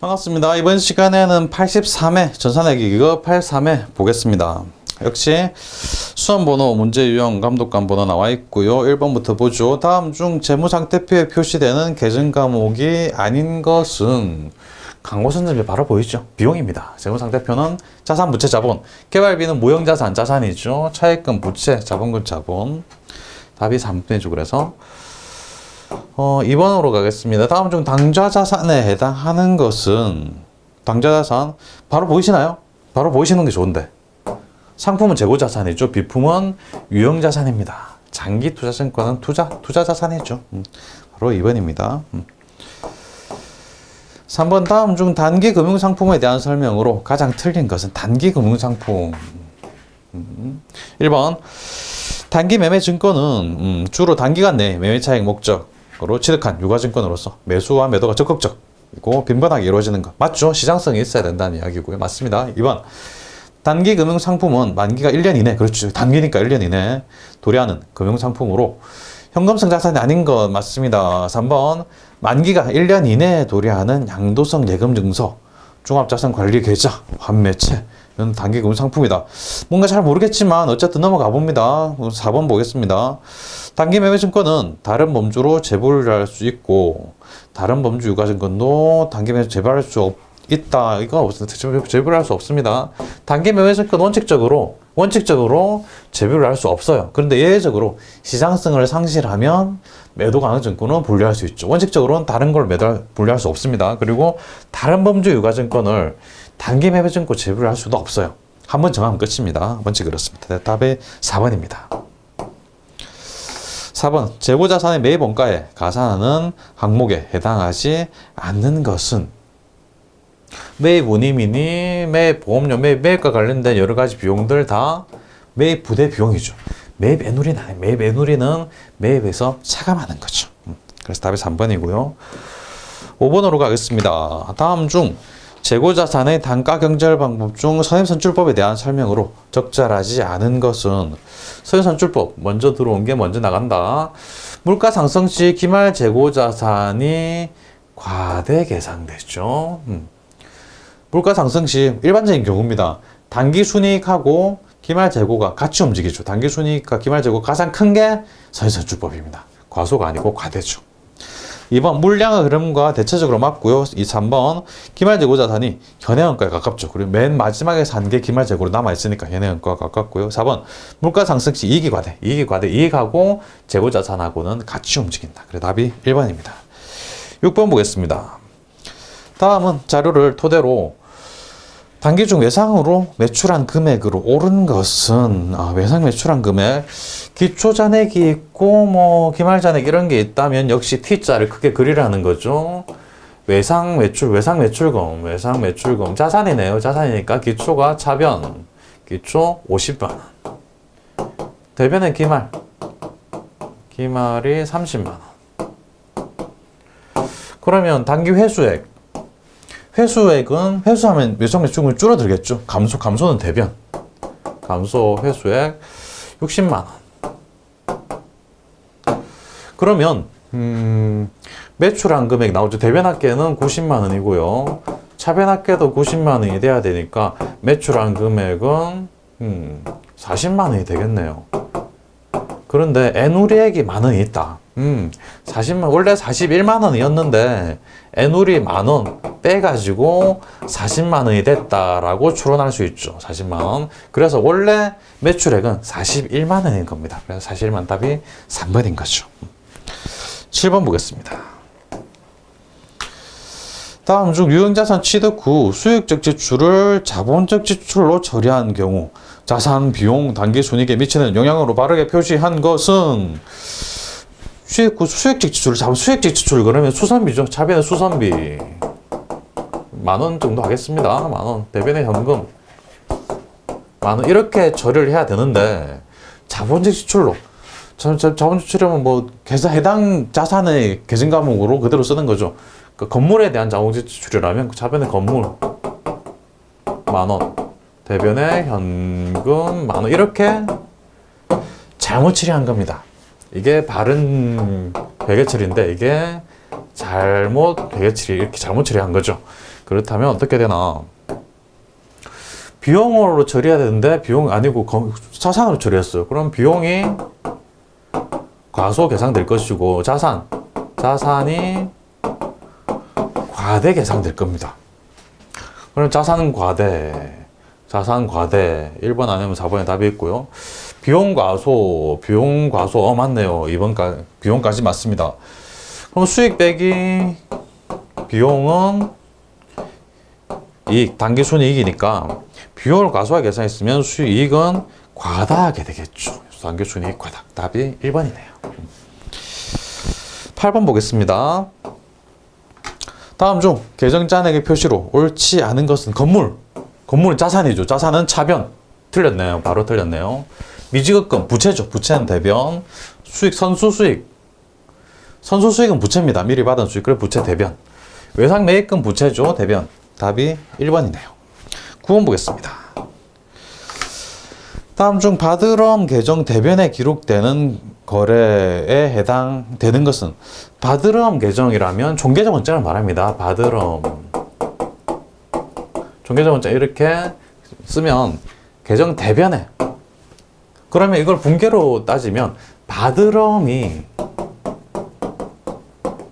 반갑습니다. 이번 시간에는 83회 전산회계 기급 83회 보겠습니다. 역시 수험 번호, 문제 유형, 감독관 번호 나와 있고요. 1번부터 보죠. 다음 중 재무상태표에 표시되는 계정 과목이 아닌 것은 광고 선점이 바로 보이죠. 비용입니다. 재무상태표는 자산, 부채, 자본. 개발비는 무형자산, 자산이죠. 차입금, 부채, 자본금, 자본. 답이 3분이죠. 그래서 어, 2번으로 가겠습니다. 다음 중 당좌 자산에 해당하는 것은 당좌 자산 바로 보이시나요? 바로 보이시는 게 좋은데 상품은 재고 자산이죠. 비품은 유형 자산입니다. 장기 투자 증권은 투자 투자 자산이죠. 음, 바로 2번입니다. 음. 3번 다음 중 단기 금융 상품에 대한 설명으로 가장 틀린 것은 단기 금융 상품. 음, 1번 단기 매매 증권은 음, 주로 단기간 내 매매 차익 목적 으로 취득한 유가증권으로서 매수와 매도가 적극적이고 빈번하게 이루어지는 것 맞죠? 시장성이 있어야 된다는 이야기고요. 맞습니다. 2번 단기 금융 상품은 만기가 1년 이내 그렇죠. 단기니까 1년 이내 도래하는 금융 상품으로 현금성 자산이 아닌 것 맞습니다. 3번 만기가 1년 이내에 도래하는 양도성 예금 증서 종합자산관리 계좌 환매채 이건 단기 금융 상품이다. 뭔가 잘 모르겠지만 어쨌든 넘어가 봅니다. 4번 보겠습니다. 단기 매매 증권은 다른 범주로 재분할 수 있고 다른 범주 유가증권도 단기 매매 재발할 수 없, 있다. 이거 없습니다. 재분할 수 없습니다. 단기 매매 증권 원칙적으로 원칙적으로 재분을 할수 없어요. 그런데 예외적으로 시장성을 상실하면 매도 가능 증권은 분류할 수 있죠. 원칙적으로는 다른 걸 매도 분류할 수 없습니다. 그리고 다른 범주 유가 증권을 단기 매매 증권 재분을 할 수도 없어요. 한 번 정하면 끝입니다. 원칙 그렇습니다. 답이 4번입니다. 4번 재고자산의 매입 원가에 가산하는 항목에 해당하지 않는 것은 매입 운임이니 매입 보험료, 매입, 매입과 관련된 여러 가지 비용들 다 매입 부대 비용이죠. 매입 애누리는 아니에요. 매입 애누리는 매입에서 차감하는 거죠. 음, 그래서 답이 3번이고요. 5번으로 가겠습니다. 다음 중 재고자산의 단가 경절 방법 중 선임선출법에 대한 설명으로 적절하지 않은 것은 선임선출법 먼저 들어온 게 먼저 나간다. 물가 상승 시 기말 재고자산이 과대 계상되죠. 음. 물가 상승 시 일반적인 경우입니다. 단기 순이익하고 기말 재고가 같이 움직이죠. 단기 순이익과 기말 재고 가장 큰 게 선임선출법입니다. 과소가 아니고 과대죠. 2번 물량의 흐름과 대체적으로 맞고요. 이 3번 기말재고 자 산이 현해원가에 가깝죠. 그리고 맨 마지막에 산 게 기말재고로 남아있으니까 현해원가가 가깝고요. 4번 물가 상승 시 이익이 과대. 이익이 과대. 이익하고 재고 자산하고는 같이 움직인다. 그래 답이 1번입니다. 6번 보겠습니다. 다음은 자료를 토대로 단기 중 외상으로 매출한 금액으로 오른 것은 아, 외상 매출한 금액 기초 잔액이 있고 뭐 기말 잔액 이런 게 있다면 역시 T자를 크게 그리라는 거죠. 외상 매출 외상 매출금 외상 매출금 자산이네요. 자산이니까 기초가 차변 기초 50만 원. 대변의 기말 기말이 30만 원. 그러면 단기 회수액 회수액은 회수하면 외상 매출금이 줄어들겠죠. 감소 감소는 대변. 감소 회수액 60만 원. 그러면 음, 매출한 금액 나오죠. 대변합계는 90만 원이고요. 차변합계도 90만 원이 돼야 되니까 매출한 금액은 음, 40만 원이 되겠네요. 그런데 애누리액이 만 원이 있다. 음, 40만 원래 41만 원이었는데 애누리 만원 빼가지고 40만 원이 됐다라고 추론할 수 있죠. 40만 원. 그래서 원래 매출액은 41만 원인 겁니다. 그래서 41만 답이 3번인 거죠. 7번 보겠습니다. 다음 중 유형자산 취득 후 수익적 지출을 자본적 지출로 처리한 경우 자산 비용 단기 순이익에 미치는 영향으로 바르게 표시한 것은 수익 후 수익적 지출, 자본 수익적 지출 그러면 수선비죠. 차변의 수선비 만 원 정도 하겠습니다. 만 원. 대변의 현금 만 원. 이렇게 처리를 해야 되는데 자본적 지출로 자본 지출하면 뭐 계산 해당 자산의 계정 과목으로 그대로 쓰는 거죠. 그 건물에 대한 자본적 지출이라면 그 차변의 건물 만 원. 대변의 현금 만 원. 이렇게 잘못 처리한 겁니다. 이게 바른 처리인데 이게 잘못 처리 이렇게 잘못 처리한 거죠. 그렇다면 어떻게 되나? 비용으로 처리해야 되는데 비용 아니고 검- 자산으로 처리했어요. 그럼 비용이 과소 계상될 것이고 자산 자산이 과대 계상될 겁니다. 그럼 자산 과대 자산 과대 1번 아니면 4번에 답이 있고요. 비용 과소 비용 과소 어 맞네요. 2번까지 비용까지 맞습니다. 그럼 수익 빼기 비용은 이익 단기 순이익이니까 비용을 과소하게 계산했으면 수익은 과다하게 되겠죠. 단기 순이익 과다. 답이 1번이네요. 8번 보겠습니다. 다음 중 계정 잔액의 표시로 옳지 않은 것은 건물. 건물은 자산이죠. 자산은 차변. 틀렸네요. 바로 틀렸네요. 미지급금 부채죠. 부채는 대변. 수익 선수 수익. 선수 수익은 부채입니다. 미리 받은 수익. 그래 부채 대변. 외상 매입금 부채죠. 대변. 답이 1번이네요. 9번 보겠습니다. 다음 중 바드럼 계정 대변에 기록되는 거래에 해당되는 것은 바드럼 계정이라면 종계정 원장을 말합니다. 바드럼 종계정 원장 이렇게 쓰면 계정 대변에 그러면 이걸 분계로 따지면 바드럼이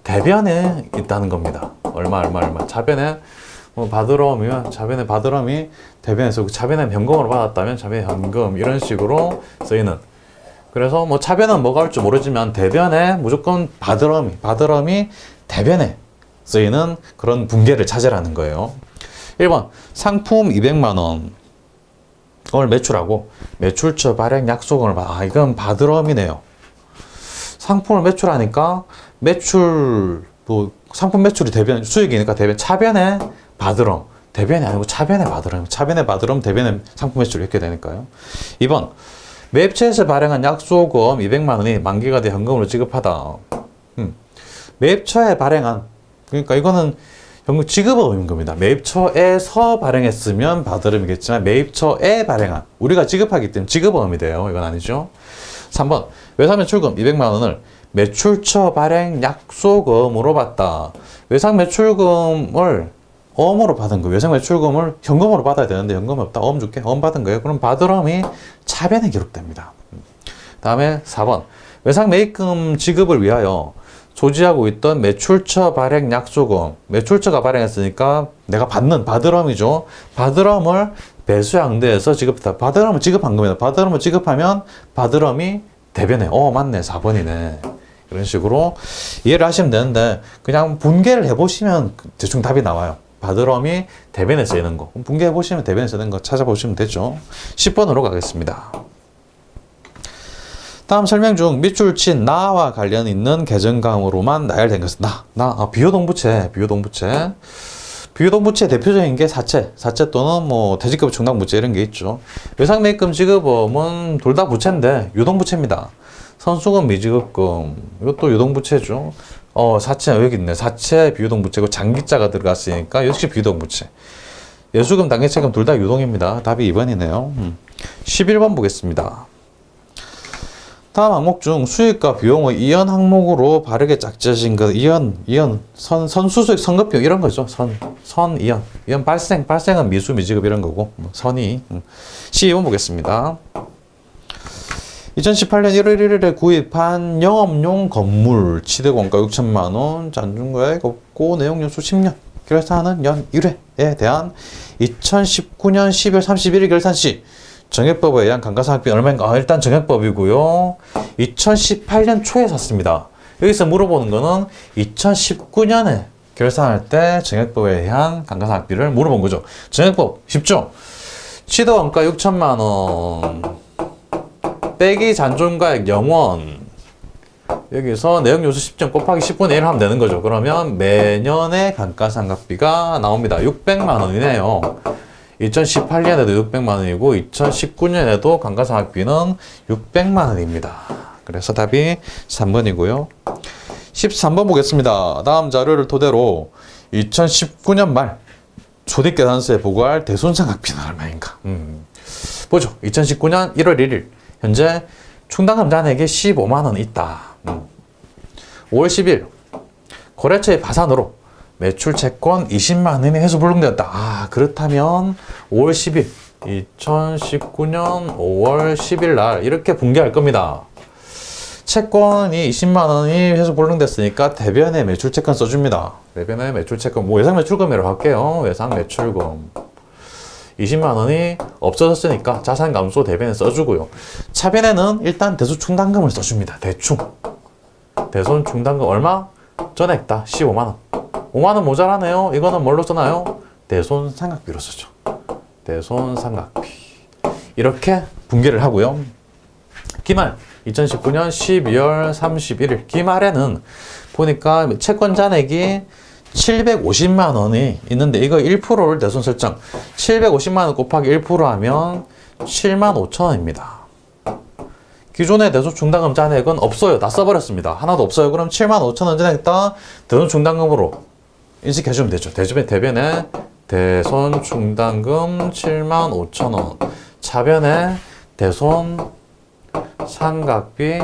대변에 있다는 겁니다. 얼마 얼마 얼마 차변에 뭐 바드럼이면 차변에 바드럼이 대변에서 그 차변에 현금으로 받았다면 차변에 현금 이런 식으로 쓰이는 그래서 뭐 차변은 뭐가 올지 모르지만 대변에 무조건 바드럼이 바드럼이 대변에 쓰이는 그런 분계를 찾으라는 거예요. 1번 상품 200만 원 을 매출하고 매출처 발행 약속을 받. 아 이건 바드럼이네요. 상품을 매출하니까 매출 뭐 상품 매출이 대변 수익이니까 대변 차변에 바드럼 대변이 아니고 차변에 바드럼 차변에 바드럼 대변에 상품 매출 이렇게 되니까요. 2번 매입처에서 발행한 약소금 200만 원이 만기가 돼 현금으로 지급하다. 음. 매입처에 발행한 그러니까 이거는 현금 지급업인 겁니다. 매입처에서 발행했으면 바드름이겠지만 매입처에 발행한 우리가 지급하기 때문에 지급업이 돼요. 이건 아니죠. 3번 외상 매출금 200만 원을 매출처 발행 약소금으로 받다. 외상 매출금을 어음으로 받은 거 외상 매출금을 현금으로 받아야 되는데 현금이 없다. 어음 줄게. 어음 받은 거예요. 그럼 바드럼이 차변에 기록됩니다. 다음에 4번 외상 매입금 지급을 위하여 소지하고 있던 매출처 발행 약소금 매출처가 발행했으니까 내가 받는 바드럼이죠. 바드럼을 배수양대에서 지급했다. 바드럼을 지급한 겁니다. 바드럼을 지급하면 바드럼이 대변에 어 맞네 4번이네 이런 식으로 이해를 하시면 되는데 그냥 분개를 해보시면 대충 답이 나와요. 바드럼이 대변에 쓰이는 거 그럼 분개해 보시면 대변에 쓰는 거 찾아보시면 되죠. 10번으로 가겠습니다. 다음 설명 중 밑줄 친 나와 관련 있는 계정 강으로만 나열된 것은 나, 나, 아, 비효동부채, 비효동부채. 비효동부채 대표적인 게 사채, 사채 또는 뭐 대지급 충당부채 이런 게 있죠. 외상매입금 지급업은 둘 다 부채인데 유동부채입니다. 선수금 미지급금 이것도 유동부채죠. 어 사채 여기 있네. 사채 비유동부채고 장기자가 들어갔으니까 역시 비유동부채. 예수금 당해채금 둘 다 유동입니다. 답이 2번이네요. 음. 11번 보겠습니다. 다음 항목 중 수익과 비용의 이연 항목으로 바르게 짝지어진 것 이연 이연 선 선수수익 선급비용 이런 거죠. 선 선 이연. 이연 발생 발생은 미수 미지급 이런 거고. 뭐 선이 음. 12번 보겠습니다. 2018년 1월 1일에 구입한 영업용 건물 취득 원가 6천만 원 잔중가액 없고 내용 연수 10년. 결산은 연 1회에 대한 2019년 12월 31일 결산 시 정액법에 의한 감가상각비 얼마인가? 아, 일단 정액법이고요. 2018년 초에 샀습니다. 여기서 물어보는 거는 2019년에 결산할 때 정액법에 의한 감가상각비를 물어본 거죠. 정액법 쉽죠? 취득 원가 6천만 원 빼기 잔존가액 0원 여기서 내역요수 10점 곱하기 10분의 1 하면 되는 거죠. 그러면 매년의 감가상각비가 나옵니다. 600만 원이네요. 2018년에도 600만 원이고 2019년에도 감가상각비는 600만 원입니다. 그래서 답이 3번이고요. 13번 보겠습니다. 다음 자료를 토대로 2019년 말 조립계산서에 보고할 대손상각비는 얼마인가? 음. 보죠. 2019년 1월 1일 현재 충당금 잔액이 15만 원 있다. 음. 5월 10일 거래처의 파산으로 매출 채권 20만 원이 회수 불능되었다. 아, 그렇다면 5월 10일 2019년 5월 10일 날 이렇게 붕괴할 겁니다. 채권이 20만 원이 회수 불능됐으니까 대변에 매출 채권 써줍니다. 대변에 매출 채권 뭐 예상 매출금이라고 할게요. 예상 매출금 20만 원이 없어졌으니까 자산 감소 대변에 써주고요. 차변에는 일단 대수 충당금을 써줍니다. 대충 대손 충당금 얼마? 전액 다 15만 원. 5만 원 모자라네요. 이거는 뭘로 써나요? 대손 삼각비로 쓰죠. 대손 삼각비. 이렇게 분개를 하고요. 기말 2019년 12월 31일 기말에는 보니까 채권 잔액이 750만 원이 있는데 이거 1%를 대손 설정 750만 원 곱하기 1% 하면 7만 5천 원입니다. 기존의 대손 충당금 잔액은 없어요. 다 써버렸습니다. 하나도 없어요. 그럼 7만 5천 원 잔액 다 대손 충당금으로 인식해주면 되죠. 대주변 대변에 대손 충당금 7만 5천 원 차변에 대손 삼각비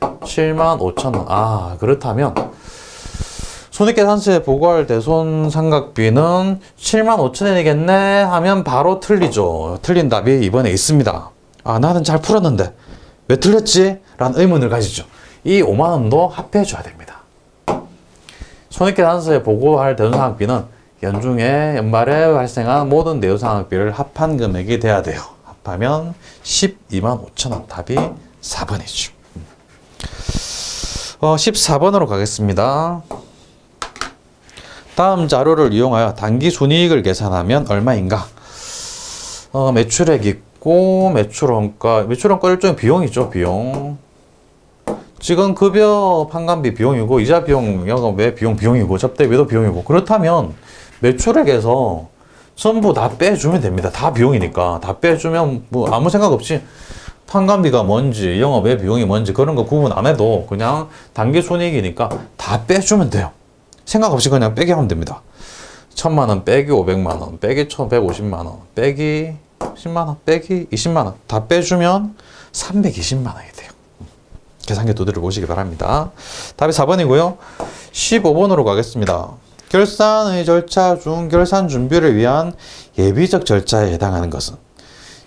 7만 5천 원. 아, 그렇다면 손익계산서에 보고할 대손 삼각비는 7만 5천 원이겠네 하면 바로 틀리죠. 틀린 답이 이번에 있습니다. 아, 나는 잘 풀었는데 왜 틀렸지? 라는 의문을 가지죠. 이 5만 원도 합해해 줘야 됩니다. 손익계산서에 보고할 대손 삼각비는 연중에 연말에 발생한 모든 대손 삼각비를 합한 금액이 돼야 돼요. 합하면 12만 5천 원. 답이 4번이죠. 어, 14번으로 가겠습니다. 다음 자료를 이용하여 단기 순이익을 계산하면 얼마인가? 어, 매출액 있고 매출원가, 매출원가 일종의 비용이죠, 비용. 지금 급여 판관비 비용이고 이자 비용, 영업외 비용 비용이고 접대비도 비용이고 그렇다면 매출액에서 전부 다 빼주면 됩니다. 다 비용이니까 다 빼주면 뭐 아무 생각 없이 판관비가 뭔지 영업외 비용이 뭔지 그런 거 구분 안 해도 그냥 단기 손익이니까 다 빼주면 돼요. 생각 없이 그냥 빼기 하면 됩니다. 천만 원 빼기 500만 원 빼기 1150만 원 빼기 10만 원 빼기 20만 원 다 빼주면 320만 원이 돼요. 계산기 두드려 보시기 바랍니다. 답이 4번이고요. 15번으로 가겠습니다. 결산의 절차 중 결산 준비를 위한 예비적 절차에 해당하는 것은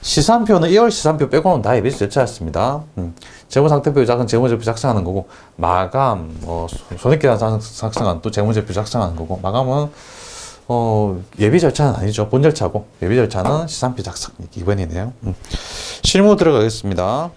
시산표는 2월 시산표 빼고는 다 예비적 절차였습니다. 음, 재무상태표 작은 재무제표 작성하는 거고 마감, 뭐 손익계산 작성한 또 재무제표 작성하는 거고 마감은 어, 예비 절차는 아니죠. 본 절차고 예비 절차는 시산표 작성 2번이네요. 음. 실무 들어가겠습니다.